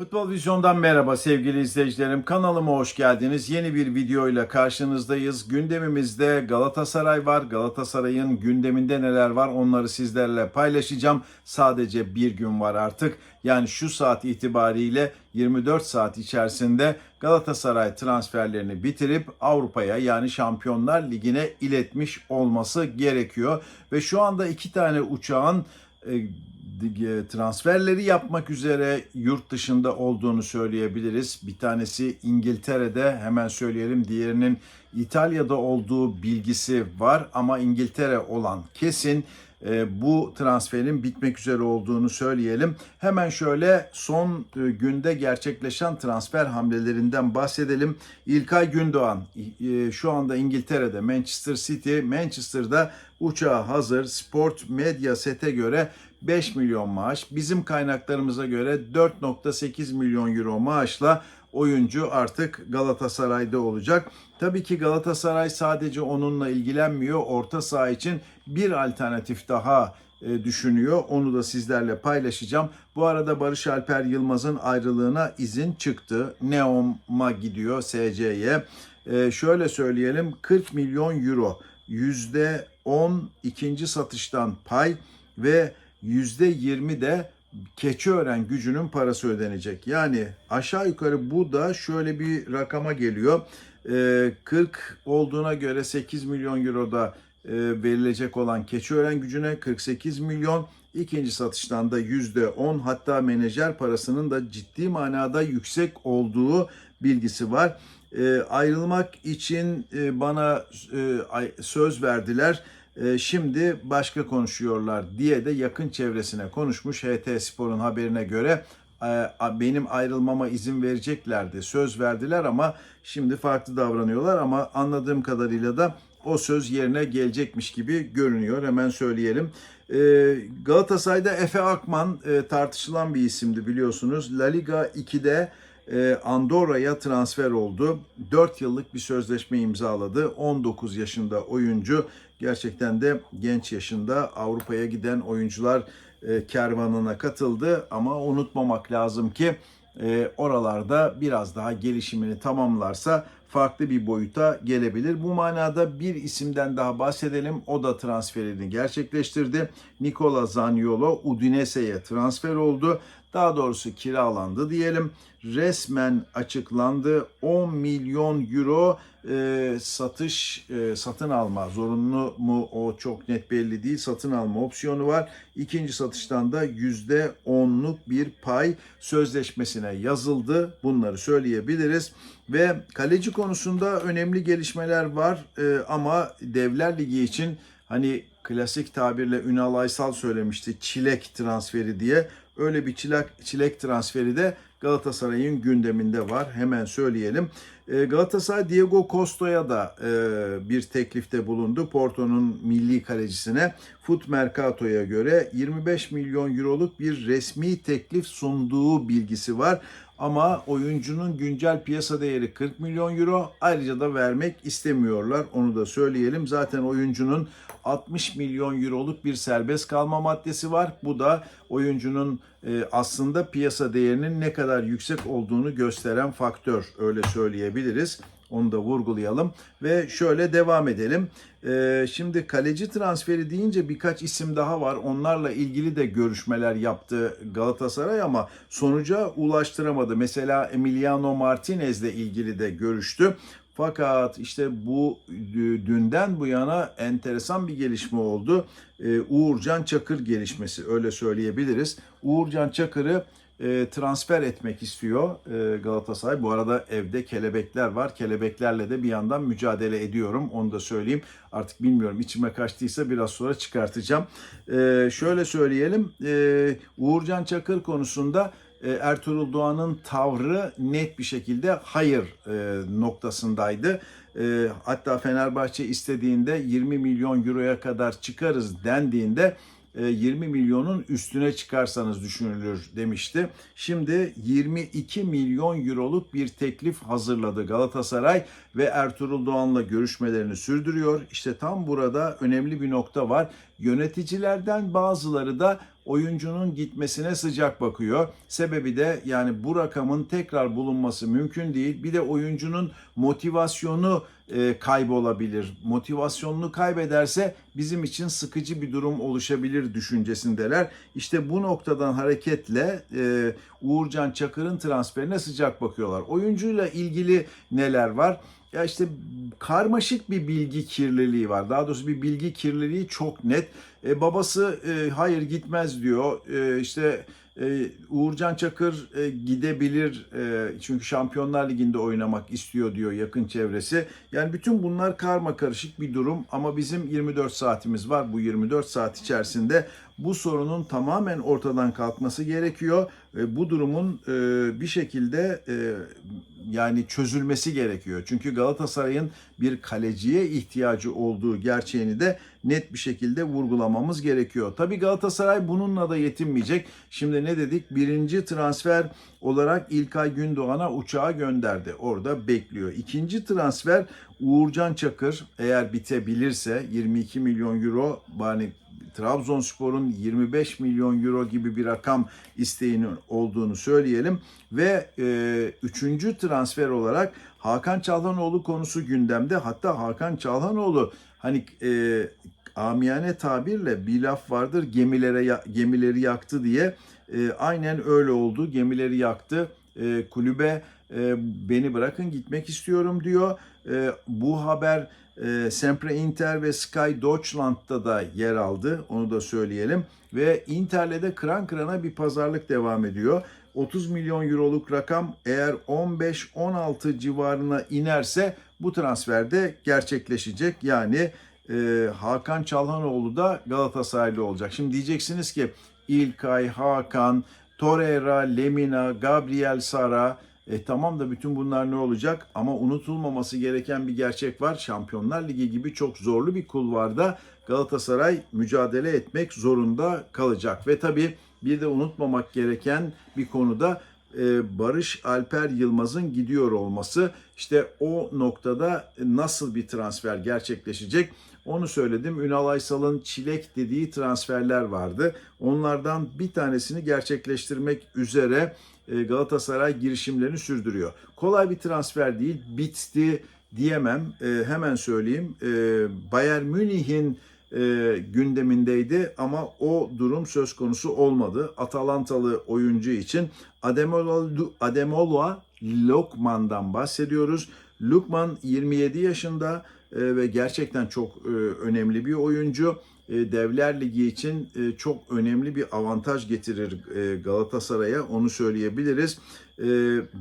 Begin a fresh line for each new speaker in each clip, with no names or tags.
futbol vizyon
Futbol Vizyon'dan merhaba sevgili izleyicilerim. Kanalıma hoş geldiniz. Yeni bir videoyla karşınızdayız. Gündemimizde Galatasaray var. Galatasaray'ın gündeminde neler var onları sizlerle paylaşacağım. Sadece bir gün var artık. Yani şu saat itibariyle 24 saat içerisinde Galatasaray transferlerini bitirip Avrupa'ya yani Şampiyonlar Ligi'ne iletmiş olması gerekiyor. Ve şu anda iki tane uçağın e, transferleri yapmak üzere yurt dışında olduğunu söyleyebiliriz. Bir tanesi İngiltere'de hemen söyleyelim. Diğerinin İtalya'da olduğu bilgisi var ama İngiltere olan kesin. E, bu transferin bitmek üzere olduğunu söyleyelim. Hemen şöyle son e, günde gerçekleşen transfer hamlelerinden bahsedelim. İlkay Gündoğan e, şu anda İngiltere'de Manchester City, Manchester'da uçağı hazır. Sport Media Set'e göre 5 milyon maaş. Bizim kaynaklarımıza göre 4.8 milyon euro maaşla oyuncu artık Galatasaray'da olacak. Tabii ki Galatasaray sadece onunla ilgilenmiyor. Orta saha için bir alternatif daha e, düşünüyor. Onu da sizlerle paylaşacağım. Bu arada Barış Alper Yılmaz'ın ayrılığına izin çıktı. Neom'a gidiyor SC'ye. E, şöyle söyleyelim 40 milyon euro %10 ikinci satıştan pay ve %20 de Keçiören gücünün parası ödenecek. Yani aşağı yukarı bu da şöyle bir rakama geliyor. Ee, 40 olduğuna göre 8 milyon euro da e, verilecek olan Keçiören gücüne 48 milyon. İkinci satıştan da %10 hatta menajer parasının da ciddi manada yüksek olduğu bilgisi var. E, ayrılmak için e, bana e, söz verdiler. E, şimdi başka konuşuyorlar diye de yakın çevresine konuşmuş HT Spor'un haberine göre e, benim ayrılmama izin vereceklerdi. Söz verdiler ama şimdi farklı davranıyorlar ama anladığım kadarıyla da o söz yerine gelecekmiş gibi görünüyor. Hemen söyleyelim. E, Galatasaray'da Efe Akman tartışılan bir isimdi biliyorsunuz. La Liga 2'de e, Andorra'ya transfer oldu. 4 yıllık bir sözleşme imzaladı. 19 yaşında oyuncu. Gerçekten de genç yaşında Avrupa'ya giden oyuncular e, kervanına katıldı. Ama unutmamak lazım ki e, oralarda biraz daha gelişimini tamamlarsa farklı bir boyuta gelebilir. Bu manada bir isimden daha bahsedelim. O da transferini gerçekleştirdi. Nicola Zaniolo Udinese'ye transfer oldu. Daha doğrusu kiralandı diyelim. Resmen açıklandı. 10 milyon euro e, satış e, satın alma zorunlu mu o çok net belli değil. Satın alma opsiyonu var. İkinci satıştan da yüzde onluk bir pay sözleşmesine yazıldı. Bunları söyleyebiliriz. Ve kaleci konusunda önemli gelişmeler var e, ama Devler Ligi için hani klasik tabirle Ünal Aysal söylemişti çilek transferi diye. Öyle bir çilek, çilek transferi de Galatasaray'ın gündeminde var. Hemen söyleyelim. E, Galatasaray Diego Costa'ya da e, bir teklifte bulundu. Porto'nun milli kalecisine. Foot Mercato'ya göre 25 milyon euroluk bir resmi teklif sunduğu bilgisi var. Ama oyuncunun güncel piyasa değeri 40 milyon euro. Ayrıca da vermek istemiyorlar. Onu da söyleyelim. Zaten oyuncunun 60 milyon euroluk bir serbest kalma maddesi var. Bu da oyuncunun e, aslında piyasa değerinin ne kadar yüksek olduğunu gösteren faktör. Öyle söyleyebiliriz. Onu da vurgulayalım ve şöyle devam edelim. Ee, şimdi kaleci transferi deyince birkaç isim daha var. Onlarla ilgili de görüşmeler yaptı Galatasaray ama sonuca ulaştıramadı. Mesela Emiliano Martinez'le ilgili de görüştü. Fakat işte bu dünden bu yana enteresan bir gelişme oldu. Ee, Uğurcan Çakır gelişmesi öyle söyleyebiliriz. Uğurcan Çakır'ı e, transfer etmek istiyor e, Galatasaray. Bu arada evde kelebekler var. Kelebeklerle de bir yandan mücadele ediyorum. Onu da söyleyeyim. Artık bilmiyorum içime kaçtıysa biraz sonra çıkartacağım. E, şöyle söyleyelim. Uğurcan Çakır konusunda Ertuğrul Doğan'ın tavrı net bir şekilde hayır noktasındaydı. Hatta Fenerbahçe istediğinde 20 milyon euroya kadar çıkarız dendiğinde 20 milyonun üstüne çıkarsanız düşünülür demişti. Şimdi 22 milyon euroluk bir teklif hazırladı Galatasaray ve Ertuğrul Doğan'la görüşmelerini sürdürüyor. İşte tam burada önemli bir nokta var. Yöneticilerden bazıları da oyuncunun gitmesine sıcak bakıyor. Sebebi de yani bu rakamın tekrar bulunması mümkün değil. Bir de oyuncunun motivasyonu e, kaybolabilir. Motivasyonunu kaybederse bizim için sıkıcı bir durum oluşabilir düşüncesindeler. İşte bu noktadan hareketle e, Uğurcan Çakır'ın transferine sıcak bakıyorlar. Oyuncuyla ilgili neler var? Ya işte karmaşık bir bilgi kirliliği var. Daha doğrusu bir bilgi kirliliği çok net. E, babası e, hayır gitmez diyor. E, işte e, Uğurcan Çakır e, gidebilir e, çünkü Şampiyonlar Ligi'nde oynamak istiyor diyor yakın çevresi. Yani bütün bunlar karma karışık bir durum ama bizim 24 saatimiz var. Bu 24 saat içerisinde bu sorunun tamamen ortadan kalkması gerekiyor. E, bu durumun e, bir şekilde e, yani çözülmesi gerekiyor. Çünkü Galatasaray'ın bir kaleciye ihtiyacı olduğu gerçeğini de net bir şekilde vurgulamamız gerekiyor. Tabii Galatasaray bununla da yetinmeyecek. Şimdi ne dedik? Birinci transfer olarak İlkay Gündoğan'a uçağı gönderdi. Orada bekliyor. İkinci transfer Uğurcan Çakır eğer bitebilirse 22 milyon euro yani Trabzonspor'un 25 milyon euro gibi bir rakam isteğinin olduğunu söyleyelim ve e, üçüncü transfer olarak Hakan Çalhanoğlu konusu gündemde. Hatta Hakan Çalhanoğlu hani e, amiyane tabirle bir laf vardır gemilere gemileri yaktı diye E, aynen öyle oldu gemileri yaktı E, kulübe e, beni bırakın gitmek istiyorum diyor. E, bu haber e, Sempre Inter ve Sky Deutschland'da da yer aldı. Onu da söyleyelim. Ve Inter'le de kıran kırana bir pazarlık devam ediyor. 30 milyon euroluk rakam eğer 15-16 civarına inerse bu transferde gerçekleşecek. Yani e, Hakan Çalhanoğlu da Galatasaraylı olacak. Şimdi diyeceksiniz ki İlkay, Hakan, Torreira, Lemina, Gabriel Sara e tamam da bütün bunlar ne olacak? Ama unutulmaması gereken bir gerçek var. Şampiyonlar Ligi gibi çok zorlu bir kulvarda Galatasaray mücadele etmek zorunda kalacak. Ve tabii bir de unutmamak gereken bir konuda Barış Alper Yılmaz'ın gidiyor olması. İşte o noktada nasıl bir transfer gerçekleşecek? Onu söyledim. Ünal Aysal'ın çilek dediği transferler vardı. Onlardan bir tanesini gerçekleştirmek üzere e, Galatasaray girişimlerini sürdürüyor. Kolay bir transfer değil, bitti diyemem. E, hemen söyleyeyim. E, Bayern Münih'in e, gündemindeydi ama o durum söz konusu olmadı. Atalantalı oyuncu için Ademola, Lokman'dan bahsediyoruz. Lukman 27 yaşında e, ve gerçekten çok e, önemli bir oyuncu. E, Devler Ligi için e, çok önemli bir avantaj getirir e, Galatasaray'a onu söyleyebiliriz.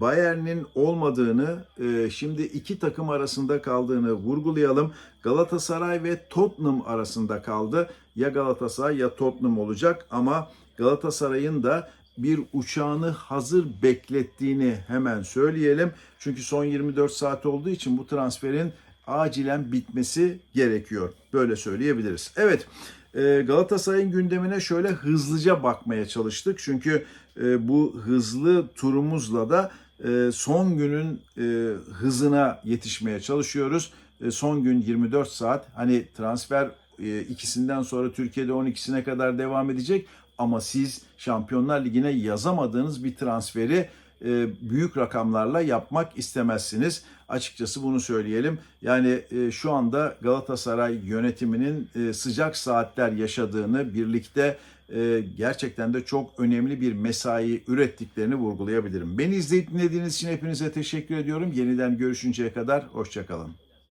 Bayern'in olmadığını şimdi iki takım arasında kaldığını vurgulayalım. Galatasaray ve Tottenham arasında kaldı. Ya Galatasaray ya Tottenham olacak ama Galatasaray'ın da bir uçağını hazır beklettiğini hemen söyleyelim. Çünkü son 24 saat olduğu için bu transferin acilen bitmesi gerekiyor. Böyle söyleyebiliriz. Evet e, Galatasaray'ın gündemine şöyle hızlıca bakmaya çalıştık. Çünkü e, bu hızlı turumuzla da e, son günün hızına yetişmeye çalışıyoruz. Son gün 24 saat hani transfer ikisinden sonra Türkiye'de 12'sine kadar devam edecek. Ama siz Şampiyonlar Ligi'ne yazamadığınız bir transferi e, büyük rakamlarla yapmak istemezsiniz. Açıkçası bunu söyleyelim. Yani e, şu anda Galatasaray yönetiminin e, sıcak saatler yaşadığını birlikte gerçekten de çok önemli bir mesai ürettiklerini vurgulayabilirim. Beni izleyip dinlediğiniz için hepinize teşekkür ediyorum. Yeniden görüşünceye kadar hoşçakalın.